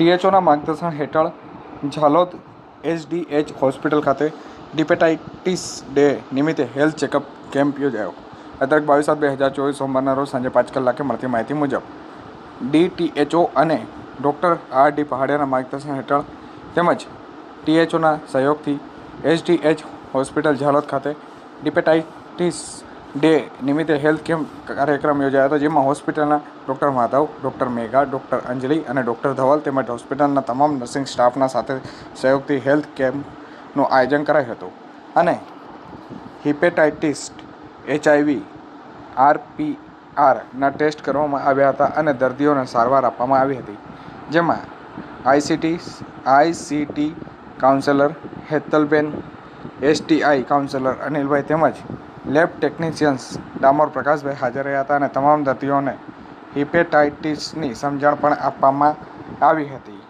ટીએચઓના માર્ગદર્શન હેઠળ Jhalod HDH hospital ખાતે ડિપેટાઇટિસ ડે નિમિત્તે હેલ્થ ચેકઅપ કેમ્પ યોજાયો. અત્યારે બાવીસ સાત બે હજાર ચોવીસ સોમવારના રોજ સાંજે પાંચ કલાકે મળતી માહિતી મુજબ, ડીટીએચઓ અને ડૉક્ટર આર ડી પહાડિયાના માર્ગદર્શન હેઠળ તેમજ ટીએચઓના સહયોગથી એચડીએચ હોસ્પિટલ ઝાલોદ ખાતે ડિપેટાઇટિસ ડે નિમિત્તે હેલ્થ કેમ્પ કાર્યક્રમ યોજાયો હતો, જેમાં હોસ્પિટલના doctor Madhav, doctor Megha, doctor Anjali અને ડૉક્ટર ધવલ તેમજ હોસ્પિટલના તમામ નર્સિંગ સ્ટાફના સાથે સહયોગથી હેલ્થ કેમ્પનું આયોજન કરાયું હતું. અને હિપેટાઇટિસ એચઆઈવી આરપીઆરના ટેસ્ટ કરવામાં આવ્યા હતા અને દર્દીઓને સારવાર આપવામાં આવી હતી, જેમાં ICT ICT counsellor Hetalben STI counsellor Anilbhai તેમજ લેબ ટેકનિશિયન્સ ડામોર પ્રકાશભાઈ હાજર રહ્યા હતા અને તમામ દર્દીઓને હિપેટાઇટિસની સમજણ પણ આપવામાં આવી હતી.